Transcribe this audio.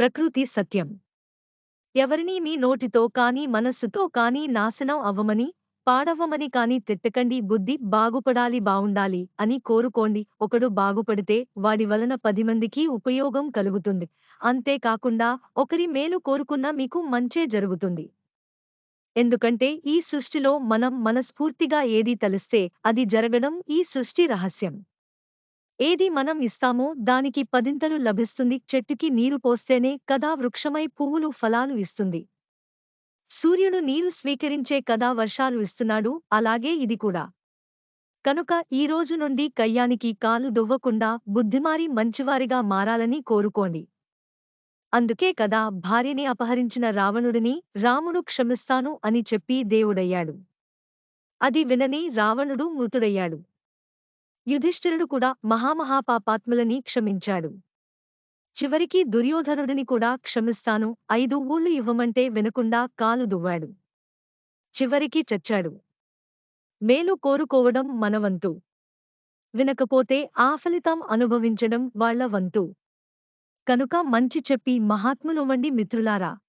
ప్రకృతి సత్యం. ఎవరినీ మీ నోటితో కాని మనస్సుతో కాని నాశనం అవ్వమని పాడవ్వమని కాని తిట్టకండి. బుద్ధి బాగుపడాలి బావుండాలి అని కోరుకోండి. ఒకడు బాగుపడితే వాడి వలన పది మందికి ఉపయోగం కలుగుతుంది. అంతేకాకుండా ఒకరి మేలు కోరుకున్నా మీకు మంచే జరుగుతుంది. ఎందుకంటే ఈ సృష్టిలో మనం మనస్ఫూర్తిగా ఏది తలిస్తే అది జరగడం ఈ సృష్టి రహస్యం. ఏది మనం ఇస్తామో దానికి పదింతలు లభిస్తుంది. చెట్టుకి నీరు పోస్తేనే కదా వృక్షమై పువ్వులు ఫలాలు ఇస్తుంది. సూర్యుడు నీరు స్వీకరించే కదా వర్షాలు ఇస్తున్నాడు. అలాగే ఇది కూడా. కనుక ఈ రోజు నుండి కయ్యానికి కాలు దువ్వకుండా బుద్ధిమారి మంచివారిగా మారాలని కోరుకోండి. అందుకే కదా భార్యని అపహరించిన రావణుడిని రాముడు క్షమిస్తాను అని చెప్పి దేవుడయ్యాడు. అది వినని రావణుడు మృతుడయ్యాడు. యుధిష్ఠిరుడు కూడా మహామహాపాపాత్ములని క్షమించాడు. చివరికి దుర్యోధనుడిని కూడా క్షమిస్తాను. ఐదు ఊళ్ళు ఇవ్వమంటే వినకుండా కాలు దువ్వాడు. చివరికి చచ్చాడు. మేలు కోరుకోవడం మనవంతు వినకపోతే ఆ ఫలితం అనుభవించడం వాళ్ళ వంతు. కనుక మంచి చెప్పి మహాత్ములవ్వండి మిత్రులారా